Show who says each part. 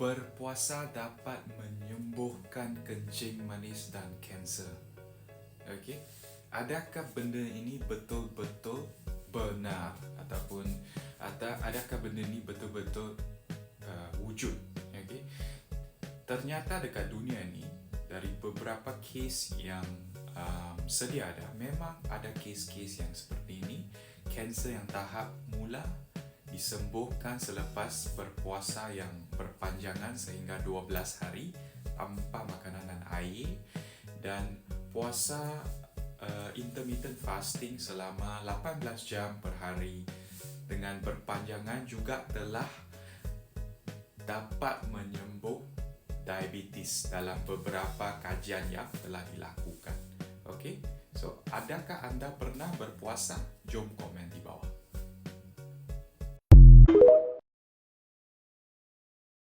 Speaker 1: Berpuasa dapat menyembuhkan kencing manis dan kanser. Okey. Adakah benda ini betul-betul benar ataupun atau adakah benda ini betul-betul uh, wujud? Okey. Ternyata dekat dunia ni dari beberapa kes yang um, sedia ada memang ada kes-kes yang seperti ini kanser yang tahap mula disembuhkan selepas berpuasa yang berpanjangan sehingga 12 hari tanpa makanan dan air dan puasa uh, intermittent fasting selama 18 jam per hari dengan berpanjangan juga telah dapat menyembuh diabetes dalam beberapa kajian yang telah dilakukan. Okey. So, adakah anda pernah berpuasa? Jom komen di bawah.